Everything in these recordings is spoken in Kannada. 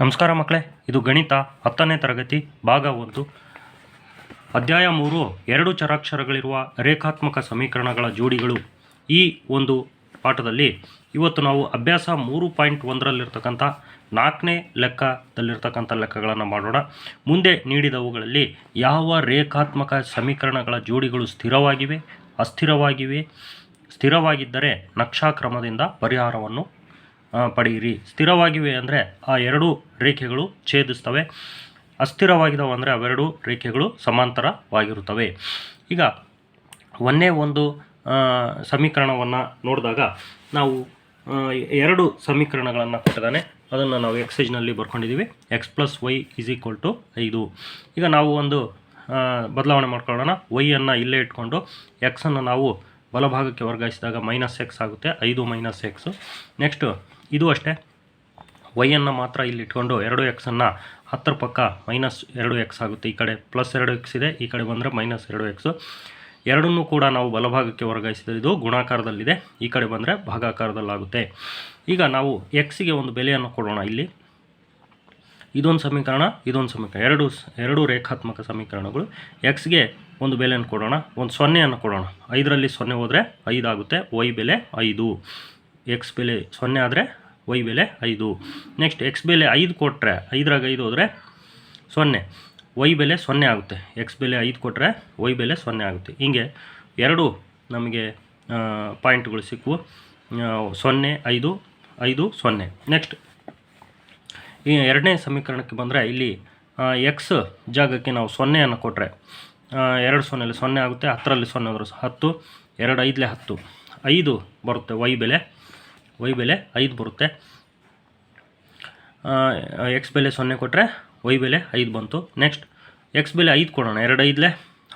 ನಮಸ್ಕಾರ ಮಕ್ಕಳೇ, ಇದು ಗಣಿತ ಹತ್ತನೇ ತರಗತಿ, ಭಾಗ ಒಂದು. ಅಧ್ಯಾಯ ಮೂರು, ಎರಡು ಚರಾಕ್ಷರಗಳಿರುವ ರೇಖಾತ್ಮಕ ಸಮೀಕರಣಗಳ ಜೋಡಿಗಳು. ಈ ಒಂದು ಪಾಠದಲ್ಲಿ ಇವತ್ತು ನಾವು ಅಭ್ಯಾಸ ಮೂರು ಪಾಯಿಂಟ್ ಒಂದರಲ್ಲಿರ್ತಕ್ಕಂಥ ನಾಲ್ಕನೇ ಲೆಕ್ಕದಲ್ಲಿರ್ತಕ್ಕಂಥ ಲೆಕ್ಕಗಳನ್ನು ಮಾಡೋಣ. ಮುಂದೆ ನೀಡಿದವುಗಳಲ್ಲಿ ಯಾವ ರೇಖಾತ್ಮಕ ಸಮೀಕರಣಗಳ ಜೋಡಿಗಳು ಸ್ಥಿರವಾಗಿವೆ, ಅಸ್ಥಿರವಾಗಿವೆ, ಸ್ಥಿರವಾಗಿದ್ದರೆ ನಕ್ಷಾಕ್ರಮದಿಂದ ಪರಿಹಾರವನ್ನು ಪಡೆಯಿರಿ. ಸ್ಥಿರವಾಗಿವೆ ಅಂದರೆ ಆ ಎರಡೂ ರೇಖೆಗಳು ಛೇದಿಸ್ತವೆ. ಅಸ್ಥಿರವಾಗಿದ್ದಾವೆ ಅಂದರೆ ಅವೆರಡು ರೇಖೆಗಳು ಸಮಾಂತರವಾಗಿರುತ್ತವೆ. ಈಗ ಒಂದೇ ಒಂದು ಸಮೀಕರಣವನ್ನು ನೋಡಿದಾಗ ನಾವು ಎರಡು ಸಮೀಕರಣಗಳನ್ನು ಕೊಟ್ಟಿದ್ದಾನೆ. ಅದನ್ನು ನಾವು ಎಕ್ಸೈಜ್ನಲ್ಲಿ ಬರ್ಕೊಂಡಿದ್ದೀವಿ. X plus Y is equal to ಐದು. ಈಗ ನಾವು ಒಂದು ಬದಲಾವಣೆ ಮಾಡ್ಕೊಳ್ಳೋಣ. ವೈಯನ್ನು ಇಲ್ಲೇ ಇಟ್ಕೊಂಡು ಎಕ್ಸನ್ನು ನಾವು ಬಲಭಾಗಕ್ಕೆ ವರ್ಗಾಯಿಸಿದಾಗ ಮೈನಸ್ ಎಕ್ಸ್ ಆಗುತ್ತೆ. ಐದು ಮೈನಸ್ ಎಕ್ಸು ನೆಕ್ಸ್ಟು ಇದು ಅಷ್ಟೇ. ವೈಯನ್ನು ಮಾತ್ರ ಇಲ್ಲಿ ಇಟ್ಕೊಂಡು ಎರಡು ಎಕ್ಸನ್ನು ಹತ್ತರ ಪಕ್ಕ ಮೈನಸ್ ಎರಡು ಎಕ್ಸ್ ಆಗುತ್ತೆ. ಈ ಕಡೆ ಪ್ಲಸ್ ಎರಡು ಎಕ್ಸ್ ಇದೆ, ಈ ಕಡೆ ಬಂದರೆ ಮೈನಸ್ ಎರಡು ಎಕ್ಸು ಎರಡನ್ನೂ ಕೂಡ ನಾವು ಬಲಭಾಗಕ್ಕೆ ವರ್ಗಾಯಿಸಿದರೆ ಇದು ಗುಣಾಕಾರದಲ್ಲಿದೆ, ಈ ಕಡೆ ಬಂದರೆ ಭಾಗಾಕಾರದಲ್ಲಾಗುತ್ತೆ. ಈಗ ನಾವು ಎಕ್ಸ್ಗೆ ಒಂದು ಬೆಲೆಯನ್ನು ಕೊಡೋಣ ಇಲ್ಲಿ. ಇದೊಂದು ಸಮೀಕರಣ ಇದೊಂದು ಸಮೀಕರಣ. ಎರಡು ಎರಡು ರೇಖಾತ್ಮಕ ಸಮೀಕರಣಗಳು. ಎಕ್ಸ್ಗೆ ಒಂದು ಬೆಲೆಯನ್ನು ಕೊಡೋಣ, ಒಂದು ಸೊನ್ನೆಯನ್ನು ಕೊಡೋಣ. ಐದರಲ್ಲಿ ಸೊನ್ನೆ ಹೋದರೆ ಐದಾಗುತ್ತೆ ವೈ ಬೆಲೆ ಐದು. ಎಕ್ಸ್ ಬೆಲೆ ಸೊನ್ನೆ ಆದರೆ ವೈ ಬೆಲೆ ಐದು. ನೆಕ್ಸ್ಟ್ ಎಕ್ಸ್ ಬೆಲೆ ಐದು ಕೊಟ್ಟರೆ ಐದರಾಗ ಐದು ಹೋದರೆ ಸೊನ್ನೆ. ವೈ ಬೆಲೆ ಸೊನ್ನೆ ಆಗುತ್ತೆ. ಎಕ್ಸ್ ಬೆಲೆ ಐದು ಕೊಟ್ಟರೆ ವೈ ಬೆಲೆ ಸೊನ್ನೆ ಆಗುತ್ತೆ. ಹೀಗೆ ಎರಡು ನಮಗೆ ಪಾಯಿಂಟ್ಗಳು ಸಿಕ್ಕವು ಸೊನ್ನೆ, ಐದು ಐದು, ಸೊನ್ನೆ. ನೆಕ್ಸ್ಟ್ ಈ ಎರಡನೇ ಸಮೀಕರಣಕ್ಕೆ ಬಂದರೆ ಇಲ್ಲಿ ಎಕ್ಸ್ ಜಾಗಕ್ಕೆ ನಾವು ಸೊನ್ನೆಯನ್ನು ಕೊಟ್ಟರೆ ಎರಡು ಸೊನ್ನೆಯಲ್ಲಿ ಸೊನ್ನೆ ಆಗುತ್ತೆ, ಹತ್ತರಲ್ಲಿ ಸೊನ್ನೆ ಆದರೂ ಹತ್ತು, ಎರಡು ಐದಲೇ ಹತ್ತು. ಐದು ಬರುತ್ತೆ ವೈ ಬೆಲೆ. ವೈ ಬೆಲೆ ಐದು ಬರುತ್ತೆ. ಎಕ್ಸ್ ಬೆಲೆ ಸೊನ್ನೆ ಕೊಟ್ಟರೆ ವೈ ಬೆಲೆ ಐದು ಬಂತು. ನೆಕ್ಸ್ಟ್ ಎಕ್ಸ್ ಬೆಲೆ ಐದು ಕೊಡೋಣ. ಎರಡು ಐದಲೇ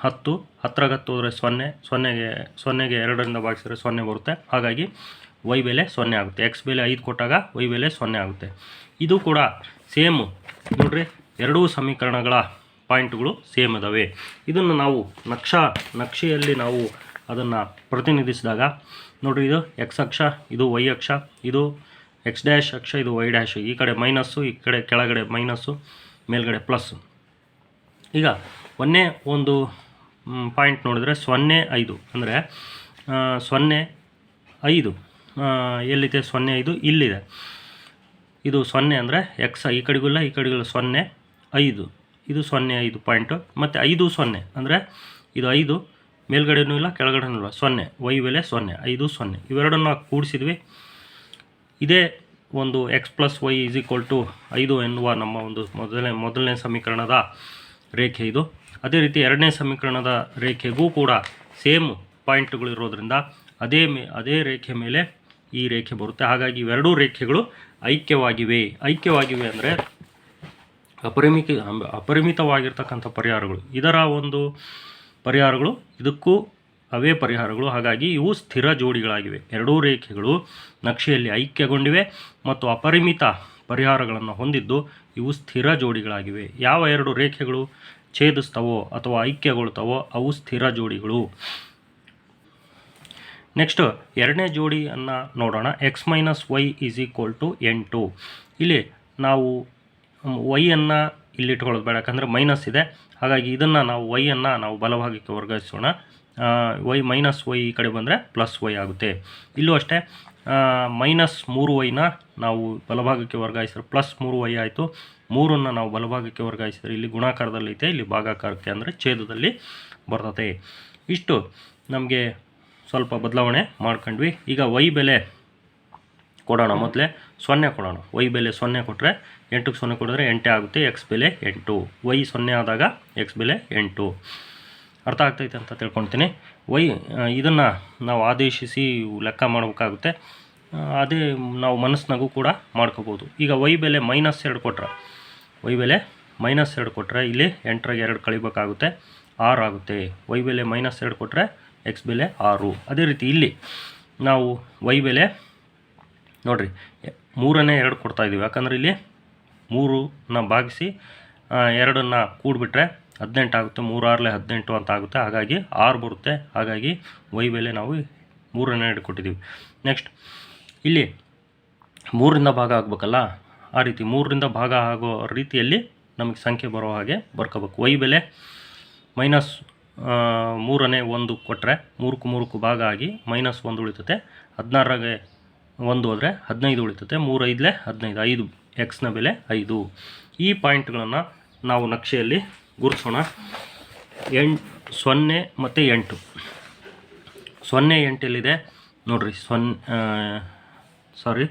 ಹತ್ತು ಹತ್ತರಾಗ ಹತ್ತು ಹೋದರೆ ಸೊನ್ನೆ, ಸೊನ್ನೆಗೆ ಸೊನ್ನೆಗೆ ಎರಡರಿಂದ ಭಾಗಿಸಿದ್ರೆ ಸೊನ್ನೆ ಬರುತ್ತೆ. ಹಾಗಾಗಿ ವೈ ಬೆಲೆ ಸೊನ್ನೆ ಆಗುತ್ತೆ. ಎಕ್ಸ್ ಬೆಲೆ ಐದು ಕೊಟ್ಟಾಗ ವೈ ಬೆಲೆ ಸೊನ್ನೆ ಆಗುತ್ತೆ. ಇದು ಕೂಡ ಸೇಮು ನೋಡ್ರಿ, ಎರಡೂ ಸಮೀಕರಣಗಳ ಪಾಯಿಂಟ್ಗಳು ಸೇಮ್ ಇದ್ದಾವೆ ಇದನ್ನು ನಾವು ನಕ್ಷಾ, ನಕ್ಷೆಯಲ್ಲಿ ನಾವು ಅದನ್ನು ಪ್ರತಿನಿಧಿಸಿದಾಗ ನೋಡ್ರಿ ಇದು ಎಕ್ಸ್ ಅಕ್ಷ, ಇದು ವೈ ಅಕ್ಷ, ಇದು ಎಕ್ಸ್ ಡ್ಯಾಶ್ ಅಕ್ಷ, ಇದು ವೈ ಡ್ಯಾಶ್ ಈ ಕಡೆ ಮೈನಸ್ಸು ಈ ಕಡೆ ಕೆಳಗಡೆ ಮೈನಸ್ಸು ಮೇಲ್ಗಡೆ ಪ್ಲಸ್ಸು ಈಗ ಒಂದೇ ಒಂದು ಪಾಯಿಂಟ್ ನೋಡಿದ್ರೆ ಸೊನ್ನೆ ಐದು. ಅಂದರೆ ಸೊನ್ನೆ ಐದು. ಎಲ್ಲಿದೆ ಸೊನ್ನೆ ಐದು? ಇಲ್ಲಿದೆ. ಇದು ಸೊನ್ನೆ ಅಂದರೆ ಎಕ್ಸ್ ಈ ಕಡೆಗೂ ಇಲ್ಲ, ಈ ಕಡೆಗೂ ಸೊನ್ನೆ ಐದು. ಇದು ಸೊನ್ನೆ ಐದು ಪಾಯಿಂಟು ಮತ್ತು ಐದು ಸೊನ್ನೆ ಅಂದರೆ ಇದು ಐದು. ಮೇಲ್ಗಡೆನೂ ಇಲ್ಲ, ಕೆಳಗಡೆನೂ ಇಲ್ಲ. ಸೊನ್ನೆ, ವೈ ಬೆಲೆ ಸೊನ್ನೆ, ಐದು ಸೊನ್ನೆ. ಇವೆರಡನ್ನು ಕೂಡಿಸಿದ್ವಿ. ಇದೇ ಒಂದು X plus Y is equal to ಐದು ಎನ್ನುವ ನಮ್ಮ ಒಂದು ಮೊದಲನೇ ಮೊದಲನೇ ಸಮೀಕರಣದ ರೇಖೆ ಇದು. ಅದೇ ರೀತಿ ಎರಡನೇ ಸಮೀಕರಣದ ರೇಖೆಗೂ ಕೂಡ ಸೇಮ್ ಪಾಯಿಂಟ್ಗಳಿರೋದ್ರಿಂದ ಅದೇ ಮೇ, ಅದೇ ರೇಖೆ ಮೇಲೆ ಈ ರೇಖೆ ಬರುತ್ತೆ. ಹಾಗಾಗಿ ಇವೆರಡೂ ರೇಖೆಗಳು ಐಕ್ಯವಾಗಿವೆ. ಐಕ್ಯವಾಗಿವೆ ಅಂದರೆ ಅಪರಿಮಿತ, ಅಪರಿಮಿತವಾಗಿರ್ತಕ್ಕಂಥ ಪರಿಹಾರಗಳು. ಇದರ ಒಂದು ಪರಿಹಾರಗಳು, ಇದಕ್ಕೂ ಅವೇ ಪರಿಹಾರಗಳು. ಹಾಗಾಗಿ ಇವು ಸ್ಥಿರ ಜೋಡಿಗಳಾಗಿವೆ. ಎರಡೂ ರೇಖೆಗಳು ನಕ್ಷೆಯಲ್ಲಿ ಐಕ್ಯಗೊಂಡಿವೆ ಮತ್ತು ಅಪರಿಮಿತ ಪರಿಹಾರಗಳನ್ನು ಹೊಂದಿದ್ದು ಇವು ಸ್ಥಿರ ಜೋಡಿಗಳಾಗಿವೆ. ಯಾವ ಎರಡು ರೇಖೆಗಳು ಛೇದಿಸ್ತವೋ ಅಥವಾ ಐಕ್ಯಗೊಳ್ತವೋ ಅವು ಸ್ಥಿರ ಜೋಡಿಗಳು. ನೆಕ್ಸ್ಟ್, ಎರಡನೇ ಜೋಡಿಯನ್ನು ನೋಡೋಣ. X minus Y is equal to ಎಂಟು ಇಲ್ಲಿ ನಾವು ವೈಯನ್ನು ಇಲ್ಲಿಟ್ಕೊಳ್ಳೋದು ಬೇಡ, ಯಾಕಂದರೆ ಮೈನಸ್ ಇದೆ. ಹಾಗಾಗಿ ಇದನ್ನು ನಾವು ವೈಯನ್ನು ನಾವು ಬಲಭಾಗಕ್ಕೆ ವರ್ಗಾಯಿಸೋಣ. ವೈ ಮೈನಸ್ ವೈ ಈ ಕಡೆ ಬಂದರೆ ಪ್ಲಸ್ ವೈ ಆಗುತ್ತೆ. ಇಲ್ಲೂ ಅಷ್ಟೇ ಮೈನಸ್ ಮೂರು ವೈನ ನಾವು ಬಲಭಾಗಕ್ಕೆ ವರ್ಗಾಯಿಸಿದ್ರೆ ಪ್ಲಸ್ ಮೂರು ವೈ ಆಯಿತು. ಮೂರನ್ನು ನಾವು ಬಲಭಾಗಕ್ಕೆ ವರ್ಗಾಯಿಸಿದ್ರೆ ಇಲ್ಲಿ ಗುಣಾಕಾರದಲ್ಲಿ ಐತೆ, ಇಲ್ಲಿ ಭಾಗಾಕಾರಕ್ಕೆ ಅಂದರೆ ಛೇದದಲ್ಲಿ ಬರ್ತದೆ ಇಷ್ಟು ನಮಗೆ ಸ್ವಲ್ಪ ಬದಲಾವಣೆ ಮಾಡ್ಕೊಂಡ್ವಿ. ಈಗ ವೈ ಬೆಲೆ ಕೊಡೋಣ ಮೊದಲೇ, ಸೊನ್ನೆ ಕೊಡೋಣ. ವೈ ಬೆಲೆ ಸೊನ್ನೆ ಕೊಟ್ಟರೆ ಎಂಟಕ್ಕೆ ಸೊನ್ನೆ ಕೊಡಿದ್ರೆ ಎಂಟೇ ಆಗುತ್ತೆ ಎಕ್ಸ್ ಬೆಲೆ ಎಂಟು. ವೈ ಸೊನ್ನೆ ಆದಾಗ ಎಕ್ಸ್ ಬೆಲೆ ಎಂಟು. ಅರ್ಥ ಆಗ್ತೈತೆ ಅಂತ ತಿಳ್ಕೊಳ್ತೀನಿ. ವೈ ಇದನ್ನು ನಾವು ಆದೇಶಿಸಿ ಲೆಕ್ಕ ಮಾಡಬೇಕಾಗುತ್ತೆ. ಅದೇ ನಾವು ಮನಸ್ಸಿನಾಗೂ ಕೂಡ ಮಾಡ್ಕೋಬೋದು. ಈಗ ವೈ ಬೆಲೆ ಮೈನಸ್ ಎರಡು ಕೊಟ್ರೆ. ವೈ ಬೆಲೆ ಮೈನಸ್ ಎರಡು ಕೊಟ್ಟರೆ ಇಲ್ಲಿ ಎಂಟ್ರಾಗಿ ಎರಡು ಕಳಿಬೇಕಾಗುತ್ತೆ, ಆರು ಆಗುತ್ತೆ. ವೈ ಬೆಲೆ ಮೈನಸ್ ಎರಡು ಕೊಟ್ಟರೆ ಎಕ್ಸ್ ಬೆಲೆ ಆರು. ಅದೇ ರೀತಿ ಇಲ್ಲಿ ನಾವು ವೈ ಬೆಲೆ ನೋಡಿರಿ, ಮೂರನೇ ಎರಡು ಕೊಡ್ತಾ ಇದ್ದೀವಿ ಯಾಕಂದ್ರೆ ಇಲ್ಲಿ ಮೂರನ್ನ ಭಾಗಿಸಿ ಎರಡನ್ನು ಕೂಡಿಬಿಟ್ರೆ ಹದಿನೆಂಟು ಆಗುತ್ತೆ. ಮೂರು ಆರಲೆ ಹದಿನೆಂಟು ಅಂತ ಆಗುತ್ತೆ. ಹಾಗಾಗಿ ಆರು ಬರುತ್ತೆ. ಹಾಗಾಗಿ ವೈ ಬೆಲೆ ನಾವು ಮೂರನ್ನೇ ಎರಡು ಕೊಟ್ಟಿದ್ದೀವಿ ನೆಕ್ಸ್ಟ್, ಇಲ್ಲಿ ಮೂರರಿಂದ ಭಾಗ ಆಗಬೇಕಲ್ಲ? ಆ ರೀತಿ ಮೂರರಿಂದ ಭಾಗ ಆಗೋ ರೀತಿಯಲ್ಲಿ ನಮಗೆ ಸಂಖ್ಯೆ ಬರೋ ಹಾಗೆ ಬರ್ಕೋಬೇಕು. ವೈ ಬೆಲೆ ಮೈನಸ್ ಮೂರನೇ ಒಂದು ಕೊಟ್ಟರೆ ಮೂರಕ್ಕೂ ಮೂರಕ್ಕೂ ಭಾಗ ಆಗಿ ಮೈನಸ್ ಒಂದು ಉಳಿತತೆ. ಹದಿನಾರಾಗೆ ಒಂದು ಹೋದರೆ ಹದಿನೈದು ಉಳಿತತೆ. ಮೂರು ಐದಲೇ ಹದಿನೈದು. ಐದು ಎಕ್ಸ್ನ ಬೆಲೆ ಐದು. ಈ ಪಾಯಿಂಟ್ಗಳನ್ನು ನಾವು ನಕ್ಷೆಯಲ್ಲಿ ಗುರುತಿಸೋಣ. ಎಂಟು ಸೊನ್ನೆ ಮತ್ತು ಎಂಟು. ಸೊನ್ನೆ ಎಂಟಲ್ಲಿದೆ. ನೋಡಿರಿ ಸೊನ್ನೆ ಸಾರಿ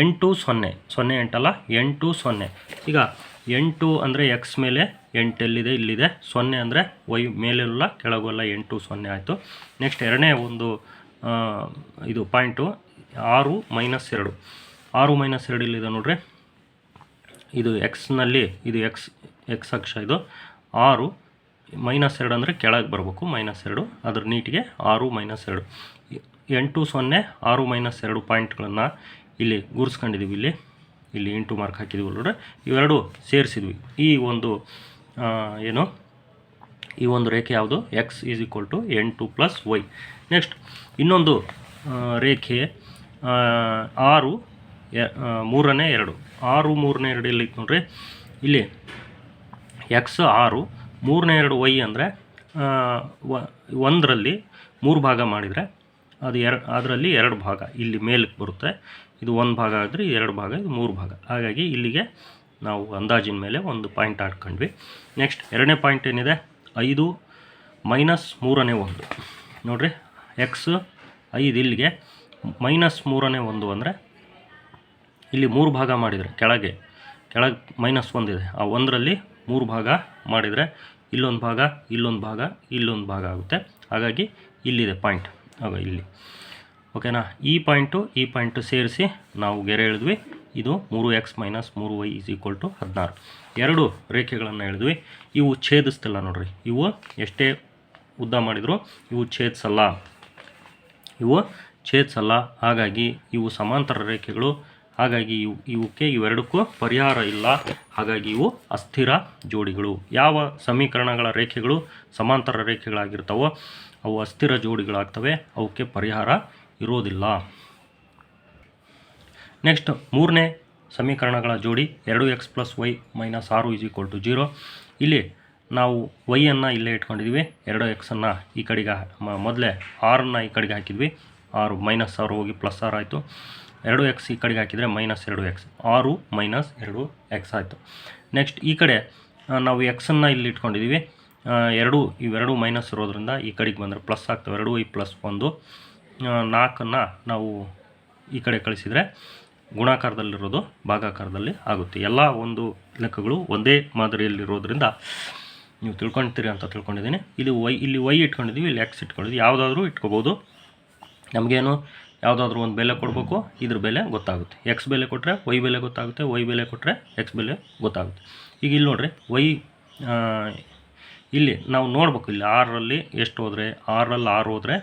ಎಂಟು ಸೊನ್ನೆ. ಸೊನ್ನೆ ಎಂಟಲ್ಲ? ಎಂಟು ಸೊನ್ನೆ. ಈಗ ಎಂಟು ಅಂದರೆ ಎಕ್ಸ್ ಮೇಲೆ ಎಂಟೆಲ್ಲಿದೆ, ಇಲ್ಲಿದೆ. ಸೊನ್ನೆ ಅಂದರೆ ವೈ ಮೇಲೆಲ್ಲ ಕೆಳಗೆಲ್ಲ ಎಂಟು ಸೊನ್ನೆ ಆಯಿತು. ನೆಕ್ಸ್ಟ್ ಎರಡನೇ ಒಂದು ಇದು ಪಾಯಿಂಟು ಆರು ಮೈನಸ್ ಎರಡು. ಆರು ಮೈನಸ್ ಎರಡು ಇಲ್ಲಿದೆ ನೋಡ್ರಿ. ಇದು ಎಕ್ಸ್ನಲ್ಲಿ ಇದು ಎಕ್ಸ್ ಎಕ್ಸ್ ಅಕ್ಷ ಇದು. ಆರು ಮೈನಸ್ ಎರಡು ಅಂದರೆ ಕೆಳಗೆ ಬರಬೇಕು ಮೈನಸ್ ಎರಡು. ಅದ್ರ ನೀಟಿಗೆ ಆರು ಮೈನಸ್ ಎರಡು. ಎಂಟು ಸೊನ್ನೆ, ಆರು ಮೈನಸ್ ಎರಡು ಪಾಯಿಂಟ್ಗಳನ್ನು ಇಲ್ಲಿ ಗುರ್ಸ್ಕೊಂಡಿದ್ದೀವಿ ಇಲ್ಲಿ. ಇಲ್ಲಿ ಎಂಟು ಮಾರ್ಕ್ ಹಾಕಿದ್ದೀವಿ ನೋಡ್ರಿ. ಇವೆರಡು ಸೇರಿಸಿದ್ವಿ. ಈ ಒಂದು ಏನು? ಈ ಒಂದು ರೇಖೆ ಯಾವುದು? ಎಕ್ಸ್ ಈಸ್ ಈಕ್ವಲ್ ಟು ಎಂಟು ಪ್ಲಸ್ ವೈ ನೆಕ್ಸ್ಟ್ ಇನ್ನೊಂದು ರೇಖೆ ಆರು ಮೂರನೇ ಎರಡು. ಆರು ಮೂರನೇ ಎರಡು ಇಲ್ಲಿ ನೋಡ್ರಿ? ಇಲ್ಲಿ ಎಕ್ಸ್ ಆರು, ಮೂರನೇ ಎರಡು ವೈ ಅಂದರೆ ಒಂದರಲ್ಲಿ ಮೂರು ಭಾಗ ಮಾಡಿದರೆ ಅದು ಎರಡು ಅದರಲ್ಲಿ ಎರಡು ಭಾಗ ಇಲ್ಲಿ ಮೇಲಕ್ಕೆ ಬರುತ್ತೆ. ಇದು ಒಂದು ಭಾಗ ಆದರೆ ಎರಡು ಭಾಗ, ಇದು ಮೂರು ಭಾಗ. ಹಾಗಾಗಿ ಇಲ್ಲಿಗೆ ನಾವು ಅಂದಾಜಿನ ಮೇಲೆ ಒಂದು ಪಾಯಿಂಟ್ ಹಾಕ್ಕೊಂಡ್ವಿ. ನೆಕ್ಸ್ಟ್ ಎರಡನೇ ಪಾಯಿಂಟ್ ಏನಿದೆ? ಐದು ಮೈನಸ್ ಮೂರನೇ ಒಂದು. ನೋಡಿರಿ ಎಕ್ಸ್ ಐದು ಇಲ್ಲಿಗೆ ಮೈನಸ್ ಮೂರನೇ ಒಂದು ಅಂದರೆ ಇಲ್ಲಿ ಮೂರು ಭಾಗ ಮಾಡಿದರೆ, ಕೆಳಗೆ. ಕೆಳಗೆ ಮೈನಸ್ ಒಂದಿದೆ ಆ ಒಂದರಲ್ಲಿ ಮೂರು ಭಾಗ ಮಾಡಿದರೆ ಇಲ್ಲೊಂದು ಭಾಗ ಇಲ್ಲೊಂದು ಭಾಗ ಇಲ್ಲೊಂದು ಭಾಗ ಆಗುತ್ತೆ. ಹಾಗಾಗಿ ಇಲ್ಲಿದೆ ಪಾಯಿಂಟ್ ಆಗ ಇಲ್ಲಿ. ಓಕೆನಾ ಈ ಪಾಯಿಂಟು ಈ ಪಾಯಿಂಟು ಸೇರಿಸಿ ನಾವು ಗೆರೆ ಎಳೆದ್ವಿ. ಇದು ಮೂರು ಎಕ್ಸ್ ಮೈನಸ್ ಮೂರು ವೈ ಈಸ್ ಈಕ್ವಲ್ ಟು ಹದಿನಾರು. ಎರಡು ರೇಖೆಗಳನ್ನು ಎಳೆದ್ವಿ. ಇವು ಛೇದಿಸ್ತಿಲ್ಲ ನೋಡ್ರಿ. ಇವು ಎಷ್ಟೇ ಉದ್ದ ಮಾಡಿದರೂ ಇವು ಛೇದಿಸಲ್ಲ. ಇವು ಛೇದಿಸಲ್ಲ. ಹಾಗಾಗಿ ಇವು ಸಮಾಂತರ ರೇಖೆಗಳು ಹಾಗಾಗಿ ಇವು, ಇವಕ್ಕೆ ಇವೆರಡಕ್ಕೂ ಪರಿಹಾರ ಇಲ್ಲ. ಹಾಗಾಗಿ ಇವು ಅಸ್ಥಿರ ಜೋಡಿಗಳು. ಯಾವ ಸಮೀಕರಣಗಳ ರೇಖೆಗಳು ಸಮಾಂತರ ರೇಖೆಗಳಾಗಿರ್ತಾವೋ, ಅವು ಅಸ್ಥಿರ ಜೋಡಿಗಳಾಗ್ತವೆ. ಅವಕ್ಕೆ ಪರಿಹಾರ ಇರೋದಿಲ್ಲ. ನೆಕ್ಸ್ಟ್, ಮೂರನೇ ಸಮೀಕರಣಗಳ ಜೋಡಿ ಎರಡು ಎಕ್ಸ್ ಪ್ಲಸ್ ವೈ ಮೈನಸ್ ಆರು ಇಸ್ ಈಕ್ವಲ್ ಟು ಜೀರೋ. ಇಲ್ಲಿ ನಾವು ವೈಯನ್ನು ಇಲ್ಲೇ ಇಟ್ಕೊಂಡಿದ್ವಿ. ಎರಡು ಎಕ್ಸನ್ನು ಈ ಕಡೆಗೆ ಮೊದಲೇ ಆರನ್ನು ಈ ಕಡೆಗೆ ಹಾಕಿದ್ವಿ. ಆರು ಮೈನಸ್ ಆರು ಹೋಗಿ ಪ್ಲಸ್ ಆರು ಆಯಿತು. ಎರಡು ಎಕ್ಸ್ ಈ ಕಡೆಗೆ ಹಾಕಿದರೆ ಮೈನಸ್ ಎರಡು ಎಕ್ಸ್ ಆರು ಮೈನಸ್ ಎರಡು ಎಕ್ಸ್ ಆಯಿತು. ನೆಕ್ಸ್ಟ್ ಈ ಕಡೆ ನಾವು ಎಕ್ಸನ್ನು ಇಲ್ಲಿ ಇಟ್ಕೊಂಡಿದ್ದೀವಿ ಎರಡು, ಇವೆರಡು ಮೈನಸ್ ಇರೋದ್ರಿಂದ ಈ ಕಡೆಗೆ ಬಂದರೆ ಪ್ಲಸ್ ಆಗ್ತವೆ. ಎರಡು ವೈ ಪ್ಲಸ್ ಒಂದು. ನಾಲ್ಕನ್ನು ನಾವು ಈ ಕಡೆ ಕಳಿಸಿದರೆ ಗುಣಾಕಾರದಲ್ಲಿರೋದು ಭಾಗಾಕಾರದಲ್ಲಿ ಆಗುತ್ತೆ. ಎಲ್ಲ ಒಂದು ಲೆಕ್ಕಗಳು ಒಂದೇ ಮಾದರಿಯಲ್ಲಿರೋದ್ರಿಂದ ನೀವು ತಿಳ್ಕೊಳ್ತೀರಿ ಅಂತ ತಿಳ್ಕೊಂಡಿದ್ದೀನಿ. ಇಲ್ಲಿ ವೈ ಇಲ್ಲಿ ವೈ ಇಟ್ಕೊಂಡಿದ್ದೀವಿ ಇಲ್ಲಿ ಎಕ್ಸ್ ಇಟ್ಕೊಂಡಿದ್ದೀವಿ ಯಾವುದಾದ್ರೂ ಇಟ್ಕೋಬೋದು. ನಮಗೇನು ಯಾವುದಾದ್ರೂ ಒಂದು ಬೆಲೆ ಕೊಡಬೇಕು, ಇದ್ರ ಬೆಲೆ ಗೊತ್ತಾಗುತ್ತೆ. ಎಕ್ಸ್ ಬೆಲೆ ಕೊಟ್ಟರೆ ವೈ ಬೆಲೆ ಗೊತ್ತಾಗುತ್ತೆ ವೈ ಬೆಲೆ ಕೊಟ್ಟರೆ ಎಕ್ಸ್ ಬೆಲೆ ಗೊತ್ತಾಗುತ್ತೆ. ಈಗ ಇಲ್ಲಿ ನೋಡ್ರಿ ವೈ ಇಲ್ಲಿ ನಾವು ನೋಡ್ಬೇಕು, ಇಲ್ಲಿ ಆರಲ್ಲಿ ಎಷ್ಟು ಹೋದರೆ ಆರಲ್ಲಿ ಆರು ಹೋದರೆ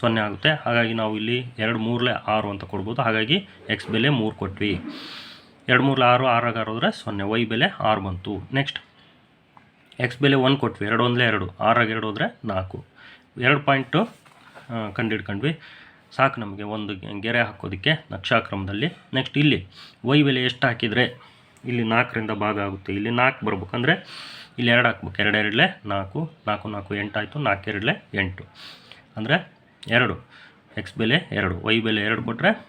ಸೊನ್ನೆ ಆಗುತ್ತೆ. ಹಾಗಾಗಿ ನಾವು ಇಲ್ಲಿ ಎರಡು ಮೂರಲೆ ಆರು ಅಂತ ಕೊಡ್ಬೋದು. ಹಾಗಾಗಿ ಎಕ್ಸ್ ಬೆಲೆ ಮೂರು ಕೊಟ್ವಿ. ಎರಡು ಮೂರಲೆ ಆರು ಆರಾಗ ಆರು ಹೋದರೆ ಸೊನ್ನೆ ವೈ ಬೆಲೆ ಆರು ಬಂತು. ನೆಕ್ಸ್ಟ್ ಎಕ್ಸ್ ಬೆಲೆ ಒಂದು ಕೊಟ್ವಿ. ಎರಡು ಒಂದಲೇ ಎರಡು ಆರಾಗ ಎರಡು ಹೋದರೆ ನಾಲ್ಕು. ಎರಡು ಪಾಯಿಂಟು ಕಂಡುಹಿಡ್ಕೊಂಡ್ವಿ ಸಾಕು ನಮಗೆ ಒಂದು ಗೆರೆ ಹಾಕೋದಕ್ಕೆ ನಕ್ಷಾಕ್ರಮದಲ್ಲಿ. ನೆಕ್ಸ್ಟ್ ಇಲ್ಲಿ ವೈ ಬೆಲೆ ಎಷ್ಟು ಹಾಕಿದರೆ ಇಲ್ಲಿ ನಾಲ್ಕರಿಂದ ಭಾಗ ಆಗುತ್ತೆ. ಇಲ್ಲಿ ನಾಲ್ಕು ಬರ್ಬೇಕಂದ್ರೆ ಇಲ್ಲಿ ಎರಡು ಹಾಕ್ಬೇಕು. ಎರಡೆರಡಲೆ ನಾಲ್ಕು ನಾಲ್ಕು ನಾಲ್ಕು ಎಂಟಾಯಿತು ನಾಲ್ಕು ಎರಡಲೆ ಎಂಟು. ಅಂದರೆ ಎರಡು. ಎಕ್ಸ್ ಬೆಲೆ ಎರಡು. ವೈ ಬೆಲೆ ಎರಡು ಕೊಟ್ಟರೆ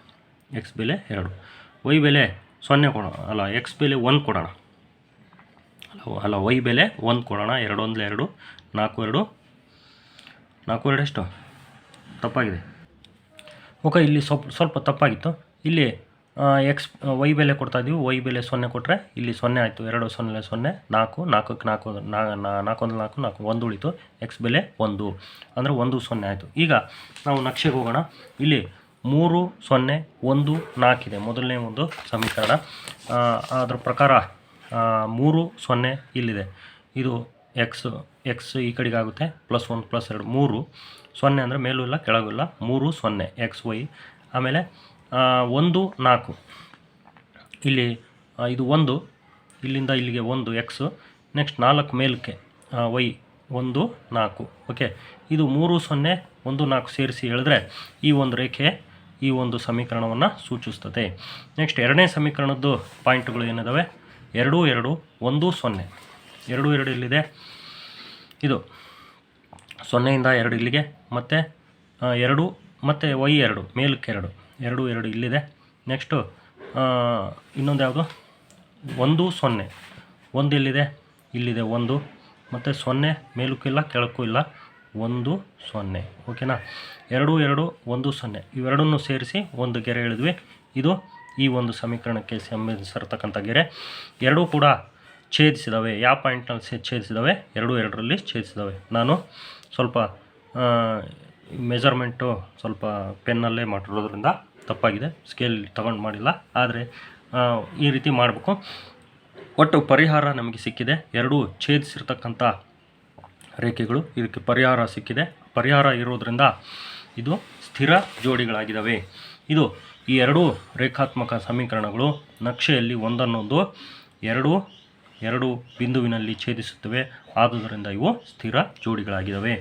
ಎಕ್ಸ್ ಬೆಲೆ ಎರಡು. ವೈ ಬೆಲೆ ಸೊನ್ನೆ ಕೊಡೋಣ. ಅಲ್ಲ ಎಕ್ಸ್ ಬೆಲೆ ಒಂದು ಕೊಡೋಣ. ಅಲ್ಲ ಅಲ್ಲ ವೈ ಬೆಲೆ ಒಂದು ಕೊಡೋಣ. ಎರಡು ಒಂದಲೇ ಎರಡು, ನಾಲ್ಕು ಎರಡು. ನಾಲ್ಕು ಎರಡು ಎಷ್ಟು? ತಪ್ಪಾಗಿದೆ. ಓಕೆ ಇಲ್ಲಿ ಸ್ವಲ್ಪ ಸ್ವಲ್ಪ ತಪ್ಪಾಗಿತ್ತು. ಇಲ್ಲಿ ಎಕ್ಸ್ ವೈ ಬೆಲೆ ಕೊಡ್ತಾ ಇದ್ದೀವಿ ವೈ ಬೆಲೆ ಸೊನ್ನೆ ಕೊಟ್ಟರೆ ಇಲ್ಲಿ ಸೊನ್ನೆ ಆಯಿತು. ಎರಡು ಸೊನ್ನೆ ಸೊನ್ನೆ, ನಾಲ್ಕು ನಾಲ್ಕಕ್ಕೆ ನಾಲ್ಕು ನಾಲ್ಕೊಂದು, ನಾಲ್ಕು ನಾಲ್ಕು, ಒಂದು ಉಳಿತು. ಎಕ್ಸ್ ಬೆಲೆ ಒಂದು. ಅಂದರೆ ಒಂದು ಸೊನ್ನೆ ಆಯಿತು. ಈಗ ನಾವು ನಕ್ಷೆಗೆ ಹೋಗೋಣ. ಇಲ್ಲಿ ಮೂರು, ಸೊನ್ನೆ, ಒಂದು ನಾಲ್ಕಿದೆ ಮೊದಲನೇ ಒಂದು ಸಮೀಕರಣ. ಅದರ ಪ್ರಕಾರ ಮೂರು, ಸೊನ್ನೆ ಇಲ್ಲಿದೆ. ಇದು ಎಕ್ಸ್ ಎಕ್ಸ್ ಈ ಕಡೆಗೆ ಆಗುತ್ತೆ ಪ್ಲಸ್ ಒಂದು ಪ್ಲಸ್ ಎರಡು, ಮೂರು, ಸೊನ್ನೆ ಅಂದರೆ ಮೇಲೂ ಇಲ್ಲ, ಕೆಳಗೂ ಇಲ್ಲ, ಮೂರು, ಸೊನ್ನೆ ಎಕ್ಸ್ ವೈ ಆಮೇಲೆ ಒಂದು, ನಾಲ್ಕು. ಇಲ್ಲಿ ಇದು ಒಂದು, ಇಲ್ಲಿಂದ ಇಲ್ಲಿಗೆ ಒಂದು ಎಕ್ಸು ನೆಕ್ಸ್ಟ್ ನಾಲ್ಕು ಮೇಲಕ್ಕೆ ವೈ ಒಂದು, ನಾಲ್ಕು ಓಕೆ ಇದು ಮೂರು, ಸೊನ್ನೆ, ಒಂದು, ನಾಲ್ಕು ಸೇರಿಸಿ ಹೇಳಿದ್ರೆ ಈ ಒಂದು ರೇಖೆ ಈ ಒಂದು ಸಮೀಕರಣವನ್ನು ಸೂಚಿಸ್ತದೆ ನೆಕ್ಸ್ಟ್ ಎರಡನೇ ಸಮೀಕರಣದ್ದು ಪಾಯಿಂಟ್ಗಳು ಏನಿದಾವೆ? ಎರಡು ಎರಡು, ಒಂದು, ಸೊನ್ನೆ. ಎರಡು ಎರಡು ಇಲ್ಲಿದೆ. ಇದು ಸೊನ್ನೆಯಿಂದ ಎರಡು ಇಲ್ಲಿಗೆ, ಮತ್ತು ಎರಡು, ಮತ್ತು ವೈ ಎರಡು, ಮೇಲಕ್ಕೆ ಎರಡು ಎರಡು ಎರಡು ಇಲ್ಲಿದೆ. ನೆಕ್ಸ್ಟು ಇನ್ನೊಂದು ಯಾವುದು? ಒಂದು, ಸೊನ್ನೆ. ಒಂದು ಎಲ್ಲಿದೆ? ಇಲ್ಲಿದೆ, ಒಂದು. ಮತ್ತು ಸೊನ್ನೆ, ಮೇಲಕ್ಕೂ ಇಲ್ಲ, ಕೆಳಕ್ಕೂ ಇಲ್ಲ. ಒಂದು, ಸೊನ್ನೆ. ಓಕೆನಾ ಎರಡು ಎರಡು, ಒಂದು, ಸೊನ್ನೆ. ಇವೆರಡನ್ನು ಸೇರಿಸಿ ಒಂದು ಗೆರೆ ಎಳೆದ್ವಿ ಇದು ಈ ಒಂದು ಸಮೀಕರಣಕ್ಕೆ ಸಂಬಂಧಿಸಿರ್ತಕ್ಕಂಥ ಗೆರೆ. ಎರಡೂ ಕೂಡ ಛೇದಿಸಿದವೆ. ಯಾವ ಪಾಯಿಂಟ್ನಲ್ಲಿ ಛೇದಿಸಿದವೆ? ಎರಡು ಎರಡರಲ್ಲಿ ಛೇದಿಸಿದಾವೆ. ನಾನು ಸ್ವಲ್ಪ ಮೆಜರ್ಮೆಂಟು ಸ್ವಲ್ಪ ಪೆನ್ನಲ್ಲೇ ಮಾಡಿರೋದ್ರಿಂದ ತಪ್ಪಾಗಿದೆ. ಸ್ಕೇಲ್ ತಗೊಂಡು ಮಾಡಿಲ್ಲ. ಆದರೆ ಈ ರೀತಿ ಮಾಡಬೇಕು. ಒಟ್ಟು ಪರಿಹಾರ ನಮಗೆ ಸಿಕ್ಕಿದೆ. ಎರಡೂ ಛೇದಿಸಿರ್ತಕ್ಕಂಥ ರೇಖೆಗಳು. ಇದಕ್ಕೆ ಪರಿಹಾರ ಸಿಕ್ಕಿದೆ. ಪರಿಹಾರ ಇರೋದರಿಂದ ಇದು ಸ್ಥಿರ ಜೋಡಿಗಳಾಗಿದ್ದಾವೆ ಇದು ಈ ಎರಡೂ ರೇಖಾತ್ಮಕ ಸಮೀಕರಣಗಳು ನಕ್ಷೆಯಲ್ಲಿ ಒಂದನ್ನೊಂದು, ಎರಡು ಎರಡು ಬಿಂದುವಿನಲ್ಲಿ ಛೇದಿಸುತ್ತವೆ. ಆದುದರಿಂದ ಇವು ಸ್ಥಿರ ಜೋಡಿಗಳಾಗಿದ್ದಾವೆ.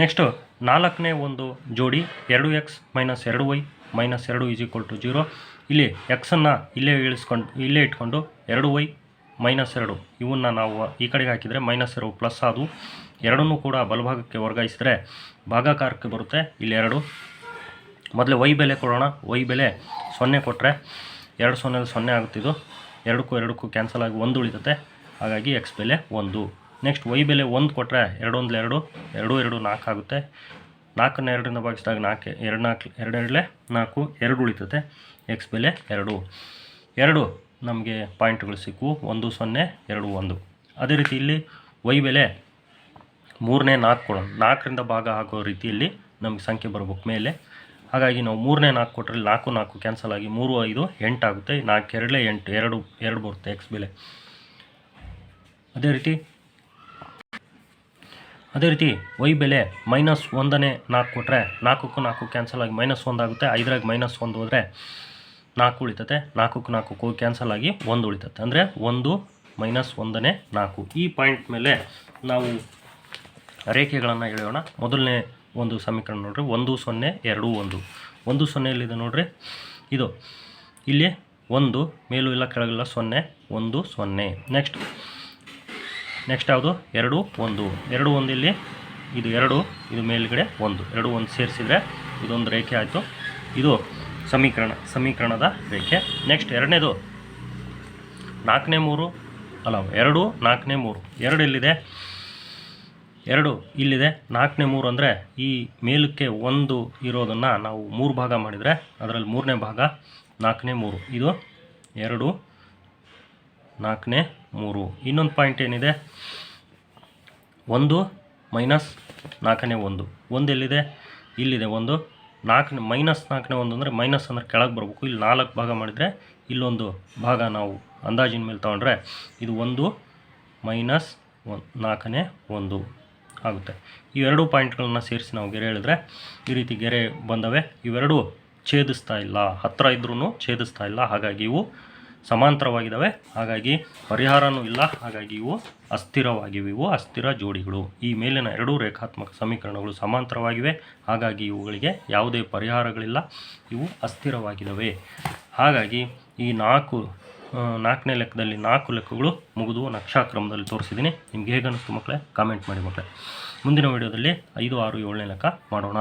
ನೆಕ್ಸ್ಟು ನಾಲ್ಕನೇ ಒಂದು ಜೋಡಿ ಎರಡು ಎಕ್ಸ್ ಮೈನಸ್ ಎರಡು ವೈ ಮೈನಸ್ ಎರಡು ಈಸ್ ಈಕ್ವಲ್ ಟು ಜೀರೋ ಇಲ್ಲಿ ಎಕ್ಸನ್ನು ಇಲ್ಲೇ ಇಳಿಸ್ಕೊಂಡು, ಇಲ್ಲೇ ಇಟ್ಕೊಂಡು ಎರಡು ವೈ ಮೈನಸ್ ಎರಡು ಇವನ್ನ ನಾವು ಈ ಕಡೆಗೆ ಹಾಕಿದರೆ ಮೈನಸ್ ಎರಡು ಪ್ಲಸ್ ಅದು ಎರಡನ್ನೂ ಕೂಡ ಬಲಭಾಗಕ್ಕೆ ವರ್ಗಾಯಿಸಿದರೆ ಭಾಗಾಕಾರಕ್ಕೆ ಬರುತ್ತೆ. ಇಲ್ಲಿ ಎರಡು. ಮೊದಲೇ ವೈ ಬೆಲೆ ಕೊಡೋಣ. ವೈ ಬೆಲೆ ಸೊನ್ನೆ ಕೊಟ್ಟರೆ ಎರಡು ಸೊನ್ನೆ ಸೊನ್ನೆ ಆಗುತ್ತಿದ್ದು ಎರಡಕ್ಕೂ ಎರಡಕ್ಕೂ ಕ್ಯಾನ್ಸಲ್ ಆಗಿ ಒಂದು ಉಳಿತತೆ. ಹಾಗಾಗಿ ಎಕ್ಸ್ ಬೆಲೆ ಒಂದು. ನೆಕ್ಸ್ಟ್ ವೈ ಬೆಲೆ ಒಂದು ಕೊಟ್ಟರೆ ಎರಡು ಒಂದ್ಲೆ ಎರಡು ಎರಡು ಎರಡು ನಾಲ್ಕು ಆಗುತ್ತೆ. ನಾಲ್ಕನ್ನ ಎರಡರಿಂದ ಭಾಗಿಸಿದಾಗ ನಾಲ್ಕು, ಎರಡು ನಾಲ್ಕು, ಎರಡು ಎರಡಲೆ ನಾಲ್ಕು, ಎರಡು ಉಳಿತತೆ. ಎಕ್ಸ್ ಬೆಲೆ ಎರಡು. ಎರಡು ನಮಗೆ ಪಾಯಿಂಟ್ಗಳು ಸಿಕ್ಕು. ಒಂದು, ಸೊನ್ನೆ, ಎರಡು, ಒಂದು. ಅದೇ ರೀತಿ ಇಲ್ಲಿ ವೈ ಬೆಲೆ ಮೂರನೇ ನಾಲ್ಕು ಕೊಡೋಣ. ನಾಲ್ಕರಿಂದ ಭಾಗ ಆಗೋ ರೀತಿಯಲ್ಲಿ ನಮಗೆ ಸಂಖ್ಯೆ ಬರ್ಬೇಕು. ಮೇಲೆ ಹಾಗಾಗಿ ನಾವು ಮೂರನೇ ನಾಲ್ಕು ಕೊಟ್ಟರೆ ನಾಲ್ಕು ನಾಲ್ಕು ಕ್ಯಾನ್ಸಲ್ ಆಗಿ ಮೂರು ಐದು ಎಂಟು ಆಗುತ್ತೆ. ನಾಲ್ಕು ಎರಡಲೇ ಎಂಟು, ಎರಡು ಎರಡು ಬರುತ್ತೆ ಎಕ್ಸ್ ಬೆಲೆ. ಅದೇ ರೀತಿ ಅದೇ ರೀತಿ ವೈ ಬೆಲೆ ಮೈನಸ್ ಒಂದನೇ ನಾಲ್ಕು ಕೊಟ್ಟರೆ ನಾಲ್ಕಕ್ಕೂ ನಾಲ್ಕು ಕ್ಯಾನ್ಸಲ್ ಆಗಿ ಮೈನಸ್ ಒಂದು ಆಗುತ್ತೆ. ಐದರಾಗ ಮೈನಸ್ ಒಂದು ಹೋದರೆ ನಾಲ್ಕು ಉಳಿತತೆ. ನಾಲ್ಕೂ ನಾಲ್ಕು ಕೋ ಕ್ಯಾನ್ಸಲ್ ಆಗಿ ಒಂದು ಉಳಿತತೆ. ಅಂದರೆ ಒಂದು ಮೈನಸ್ ಒಂದನೇ ನಾಲ್ಕು. ಈ ಪಾಯಿಂಟ್ ಮೇಲೆ ನಾವು ರೇಖೆಗಳನ್ನು ಎಳೆಯೋಣ. ಮೊದಲನೇ ಒಂದು ಸಮೀಕರಣ ನೋಡ್ರಿ, ಒಂದು ಸೊನ್ನೆ, ಎರಡು ಒಂದು. ಒಂದು ಸೊನ್ನೆಯಲ್ಲಿದೆ ನೋಡ್ರಿ, ಇದು ಇಲ್ಲಿ ಒಂದು, ಮೇಲೂ ಇಲ್ಲ ಕೆಳಗಿಲ್ಲ, ಸೊನ್ನೆ, ಒಂದು ಸೊನ್ನೆ. ನೆಕ್ಸ್ಟ್ ನೆಕ್ಸ್ಟ್ ಯಾವುದು? ಎರಡು ಒಂದು. ಎರಡು ಒಂದು ಇಲ್ಲಿ ಇದು ಎರಡು, ಇದು ಮೇಲುಗಡೆ ಒಂದು. ಎರಡು ಒಂದು ಸೇರಿಸಿದರೆ ಇದೊಂದು ರೇಖೆ ಆಯಿತು. ಇದು ಸಮೀಕರಣ, ಸಮೀಕರಣದ ರೇಖೆ. ನೆಕ್ಸ್ಟ್ ಎರಡನೇದು. ನಾಲ್ಕನೇ ಮೂರು, ಅಲ್ಲ, ಎರಡು ನಾಲ್ಕನೇ ಮೂರು. ಎರಡು ಎಲ್ಲಿದೆ? ಎರಡು ಇಲ್ಲಿದೆ. ನಾಲ್ಕನೇ ಮೂರು ಅಂದರೆ ಈ ಮೇಲಕ್ಕೆ ಒಂದು ಇರೋದನ್ನು ನಾವು ಮೂರು ಭಾಗ ಮಾಡಿದರೆ ಅದರಲ್ಲಿ ಮೂರನೇ ಭಾಗ, ನಾಲ್ಕನೇ ಮೂರು. ಇದು ಎರಡು, ನಾಲ್ಕನೇ ಮೂರು. ಇನ್ನೊಂದು ಪಾಯಿಂಟ್ ಏನಿದೆ? ಒಂದು ಮೈನಸ್ ನಾಲ್ಕನೇ ಒಂದು. ಒಂದು ಎಲ್ಲಿದೆ? ಇಲ್ಲಿದೆ ಒಂದು. ನಾಲ್ಕನೇ, ಮೈನಸ್ ನಾಲ್ಕನೇ ಒಂದು ಅಂದರೆ ಮೈನಸ್ ಅಂದರೆ ಕೆಳಗೆ ಬರಬೇಕು. ಇಲ್ಲಿ ನಾಲ್ಕು ಭಾಗ ಮಾಡಿದರೆ ಇಲ್ಲೊಂದು ಭಾಗ ನಾವು ಅಂದಾಜಿನ ಮೇಲೆ ತೊಗೊಂಡ್ರೆ ಇದು ಒಂದು ಮೈನಸ್ ಒನ್, ನಾಲ್ಕನೇ ಒಂದು. ಆಗುತ್ತೆ. ಇವೆರಡು ಪಾಯಿಂಟ್ಗಳನ್ನು ಸೇರಿಸಿ ನಾವು ಗೆರೆ ಹೇಳಿದ್ರೆ ಈ ರೀತಿ ಗೆರೆ ಬಂದವೆ. ಇವೆರಡು ಛೇದಿಸ್ತಾ ಇಲ್ಲ. ಹತ್ತಿರ ಇದ್ರೂ ಛೇದಿಸ್ತಾ ಇಲ್ಲ. ಹಾಗಾಗಿ ಇವು ಸಮಾಂತರವಾಗಿದ್ದಾವೆ ಹಾಗಾಗಿ ಪರಿಹಾರನೂ ಇಲ್ಲ. ಹಾಗಾಗಿ ಇವು ಅಸ್ಥಿರವಾಗಿವೆ. ಇವು ಅಸ್ಥಿರ ಜೋಡಿಗಳು. ಈ ಮೇಲಿನ ಎರಡೂ ರೇಖಾತ್ಮಕ ಸಮೀಕರಣಗಳು ಸಮಾಂತರವಾಗಿವೆ. ಹಾಗಾಗಿ ಇವುಗಳಿಗೆ ಯಾವುದೇ ಪರಿಹಾರಗಳಿಲ್ಲ. ಇವು ಅಸ್ಥಿರವಾಗಿದ್ದಾವೆ ಹಾಗಾಗಿ ಈ ನಾಲ್ಕು ನಾಲ್ಕನೇ ಲೆಕ್ಕದಲ್ಲಿ ನಾಲ್ಕು ಲೆಕ್ಕಗಳು ಮುಗಿದು ನಕ್ಷಾಕ್ರಮದಲ್ಲಿ ತೋರಿಸಿದ್ದೀನಿ. ನಿಮ್ಗೆ ಹೇಗೆ ಅನ್ನಿಸ್ತು ಮಕ್ಕಳೇ? ಕಾಮೆಂಟ್ ಮಾಡಿ ಮಕ್ಕಳೇ. ಮುಂದಿನ ವೀಡಿಯೋದಲ್ಲಿ ಐದು, ಆರು, ಏಳನೇ ಲೆಕ್ಕ ಮಾಡೋಣ.